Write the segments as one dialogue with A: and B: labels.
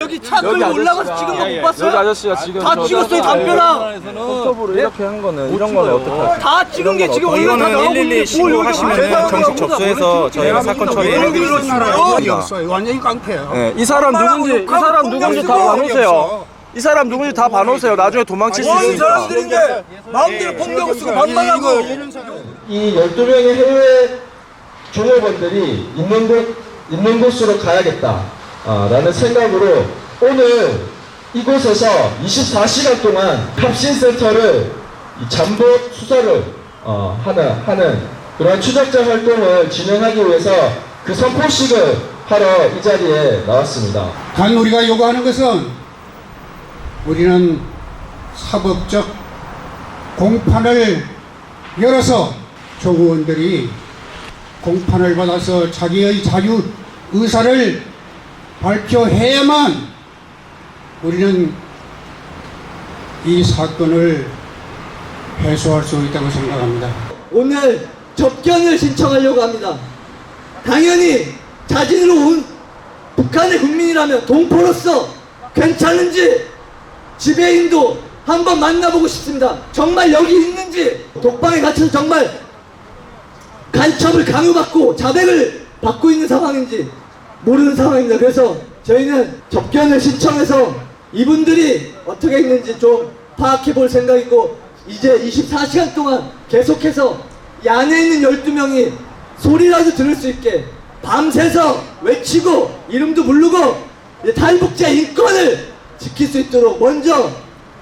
A: 여기 차 끌고 올라가서 찍은 거못 봤어요?
B: 여기 아저씨가 지금
A: 다
B: 저
A: 찍었어요, 담벼락.
B: 손톱으로 이렇게 한 거는 이런 거는 어떡하지?
A: 다 찍은 게 지금 올라가
C: 이거는
A: 나오고
C: 112
A: 있는데 뭘
C: 신고하시면
A: 여기
C: 정식 접수해서 저희가 사건 처리해드리겠습니다.
D: 없어요. 완전히 깡패야.
B: 네, 이 사람 누군지 이 사람 누군지 다 봐놓으세요. 이 사람 누군지 다 봐놓으세요. 나중에 도망칠 수
A: 많은
B: 있으니까.
A: 사람들인데 마음대로 폭력을 쓰고 반말하고
E: 이 12명의 해외 종업원들이 있는 곳, 있는 곳으로 가야겠다. 아, 라는 생각으로 오늘 이곳에서 24시간 동안 합신센터를 이 잠복 수사를 어, 하는, 하는 그런 추적자 활동을 진행하기 위해서 그 선포식을 하러 이 자리에 나왔습니다.
D: 단 우리가 요구하는 것은 우리는 사법적 공판을 열어서 조구원들이 공판을 받아서 자기의 자유 의사를 발표해야만 우리는 이 사건을 해소할 수 있다고 생각합니다.
F: 오늘 접견을 신청하려고 합니다. 당연히 자진으로 온 북한의 국민이라면 동포로서 괜찮은지 지배인도 한번 만나보고 싶습니다. 정말 여기 있는지 독방에 갇혀서 정말 간첩을 강요받고 자백을 받고 있는 상황인지 모르는 상황입니다. 그래서 저희는 접견을 신청해서 이분들이 어떻게 있는지 좀 파악해 볼 생각이고 이제 24시간 동안 계속해서 이 안에 있는 12명이 소리라도 들을 수 있게 밤새서 외치고 이름도 부르고 탈북자 인권을 지킬 수 있도록 먼저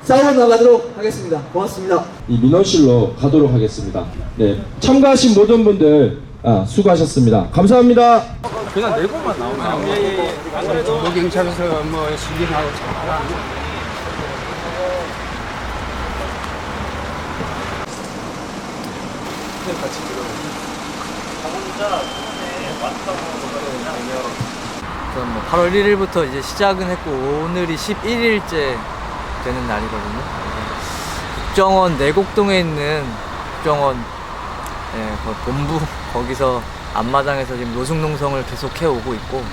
F: 싸워 나가도록 하겠습니다. 고맙습니다.
E: 이 민원실로 가도록 하겠습니다. 네, 참가하신 모든 분들 아, 수고하셨습니다. 감사합니다.
B: 그냥 내고만 나오면
D: 정보경찰서 뭐 시민하고 잘
G: 우선 뭐 8월 1일부터 이제 시작은 했고 오늘이 11일째 되는 날이거든요. 그래서 국정원 내곡동에 있는 국정원 예, 그 본부 거기서 앞마당에서 지금 노숙농성을 계속 해 오고 있고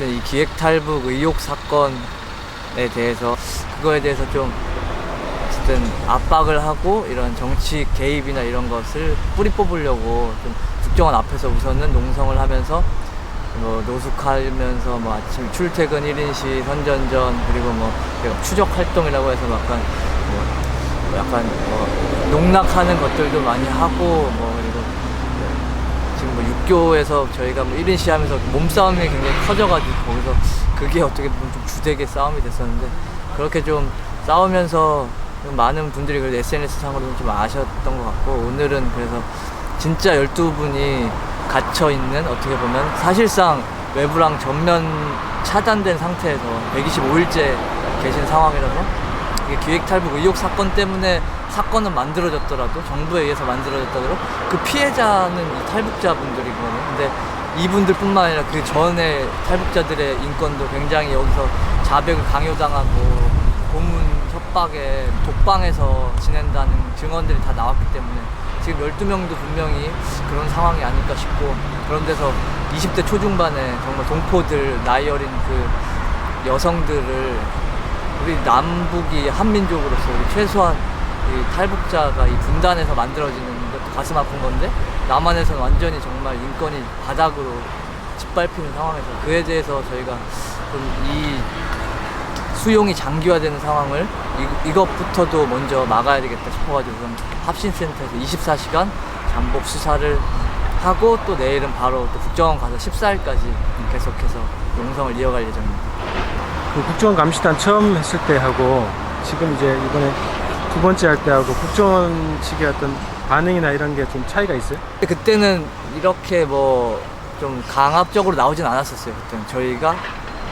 G: 이 기획탈북 의혹 사건에 대해서 그거에 대해서 좀 어쨌든 압박을 하고 이런 정치 개입이나 이런 것을 뿌리 뽑으려고 좀 국정원 앞에서 우선은 농성을 하면서 뭐 노숙하면서 뭐 아침 출퇴근 1인시 선전전 그리고 뭐 추적 활동이라고 해서 약간 뭐, 뭐 약간 뭐 농락하는 것들도 많이 하고 뭐 뭐 육교에서 저희가 뭐 1인시 하면서 몸싸움이 굉장히 커져가지고 거기서 그게 어떻게 보면 좀 주되게 싸움이 됐었는데 그렇게 좀 싸우면서 좀 많은 분들이 그래도 SNS 상으로는 좀 아셨던 것 같고 오늘은 그래서 진짜 12분이 갇혀 있는 어떻게 보면 사실상 외부랑 전면 차단된 상태에서 125일째 계신 상황이라서 기획 탈북 의혹 사건 때문에 사건은 만들어졌더라도 정부에 의해서 만들어졌더라도 그 피해자는 이 탈북자분들이거든요. 근데 이분들뿐만 아니라 그 전에 탈북자들의 인권도 굉장히 여기서 자백을 강요당하고 고문 협박에 독방에서 지낸다는 증언들이 다 나왔기 때문에 지금 12명도 분명히 그런 상황이 아닐까 싶고 그런 데서 20대 초중반에 정말 동포들 나이 어린 그 여성들을 우리 남북이 한민족으로서 우리 최소한 이 탈북자가 이 분단에서 만들어지는 것도 가슴 아픈 건데 남한에서는 완전히 정말 인권이 바닥으로 짓밟히는 상황에서 그에 대해서 저희가 좀 이 수용이 장기화되는 상황을 이, 이것부터도 먼저 막아야 되겠다 싶어가지고 합신센터에서 24시간 잠복 수사를 하고 또 내일은 바로 또 국정원 가서 14일까지 계속해서 농성을 이어갈 예정입니다.
H: 그 국정원 감시단 처음 했을 때 하고 지금 이제 이번에 두 번째 할 때 하고 국정원 측의 어떤 반응이나 이런 게 좀 차이가 있어요?
G: 그때는 이렇게 뭐 좀 강압적으로 나오진 않았었어요. 그때는 저희가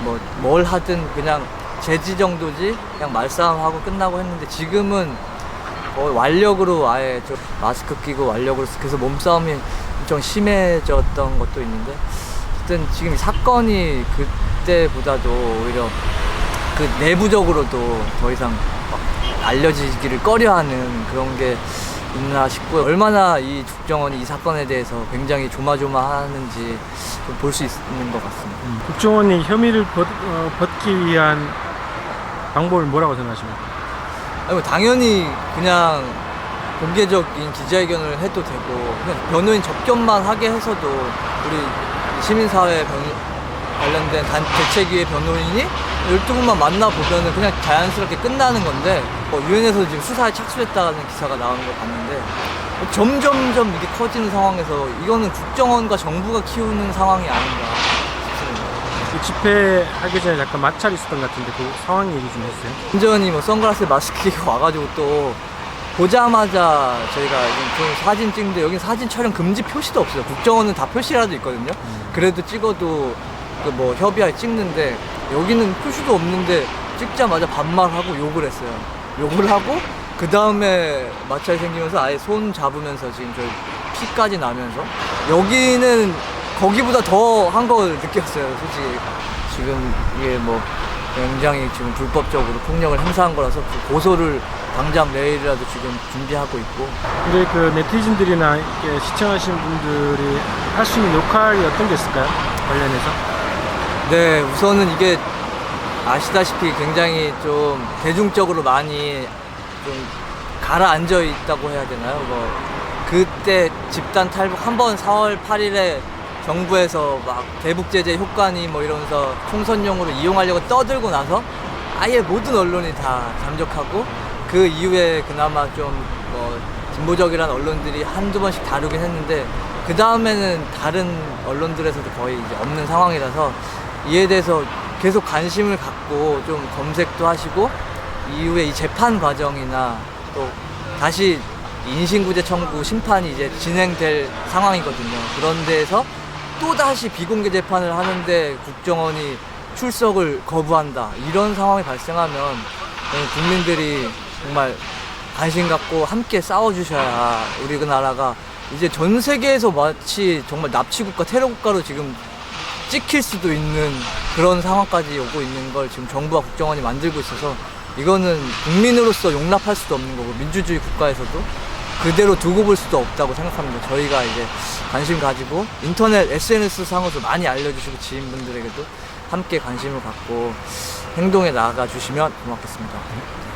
G: 뭐 뭘 하든 그냥 제지 정도지 그냥 말싸움하고 끝나고 했는데 지금은 거의 완력으로 아예 좀 마스크 끼고 완력으로 그래서 몸싸움이 엄청 심해졌던 것도 있는데 어쨌든 지금 이 사건이 그때보다도 오히려 그 내부적으로도 더 이상 막 알려지기를 꺼려하는 그런 게 있나 싶고요. 얼마나 이 국정원이 이 사건에 대해서 굉장히 조마조마하는지 볼 수 있는 것 같습니다.
H: 국정원이 혐의를 벗, 어, 벗기 위한 방법을 뭐라고 생각하십니까?
G: 아니, 뭐 당연히 그냥 공개적인 기자회견을 해도 되고 그냥 변호인 접견만 하게 해서도 우리 시민사회 변- 관련된 단 대책위의 변호인이 12분만 만나보면은 그냥 자연스럽게 끝나는 건데 뭐 유엔에서 지금 수사에 착수했다는 기사가 나오는 걸 봤는데 뭐 점점점 이게 커지는 상황에서 이거는 국정원과 정부가 키우는 상황이 아닌가 싶습니다.
H: 그 집회하기 전에 약간 마찰이 있었던 것 같은데 그 상황 얘기 좀 해주세요.
G: 완전히 뭐 선글라스 마스크 끼고 와가지고 또 보자마자 저희가 지금 그 사진 찍는데 여기 사진 촬영 금지 표시도 없어요. 국정원은 다 표시라도 있거든요. 그래도 찍어도 그 뭐 협의하에 찍는데 여기는 표시도 없는데 찍자마자 반말하고 욕을 했어요. 욕을 하고 그 다음에 마찰이 생기면서 아예 손 잡으면서 지금 저희 피까지 나면서 여기는 거기보다 더 한 걸 느꼈어요. 솔직히 지금 이게 뭐 굉장히 지금 불법적으로 폭력을 행사한 거라서 그 고소를 당장 내일이라도 지금 준비하고 있고
H: 우리 그 네티즌들이나 이렇게 시청하시는 분들이 할 수 있는 역할이 어떤 게 있을까요? 관련해서?
G: 네 우선은 이게 아시다시피 굉장히 좀 대중적으로 많이 좀 가라앉아 있다고 해야 되나요? 뭐 그때 집단 탈북 한 번 4월 8일에 정부에서 막 대북 제재 효과니 뭐 이러면서 총선용으로 이용하려고 떠들고 나서 아예 모든 언론이 다 잠적하고 그 이후에 그나마 좀뭐 진보적이라는 언론들이 한두 번씩 다루긴 했는데 그 다음에는 다른 언론들에서도 거의 이제 없는 상황이라서 이에 대해서 계속 관심을 갖고 좀 검색도 하시고 이후에 이 재판 과정이나 또 다시 인신구제 청구 심판이 이제 진행될 상황이거든요. 그런 데에서 또 다시 비공개 재판을 하는데 국정원이 출석을 거부한다 이런 상황이 발생하면 국민들이 정말 관심 갖고 함께 싸워주셔야 우리 그 나라가 이제 전 세계에서 마치 정말 납치국가 테러국가로 지금 찍힐 수도 있는 그런 상황까지 오고 있는 걸 지금 정부와 국정원이 만들고 있어서 이거는 국민으로서 용납할 수도 없는 거고 민주주의 국가에서도 그대로 두고 볼 수도 없다고 생각합니다. 저희가 이제 관심 가지고 인터넷 SNS 상으로 많이 알려주시고 지인분들에게도 함께 관심을 갖고 행동에 나아가 주시면 고맙겠습니다.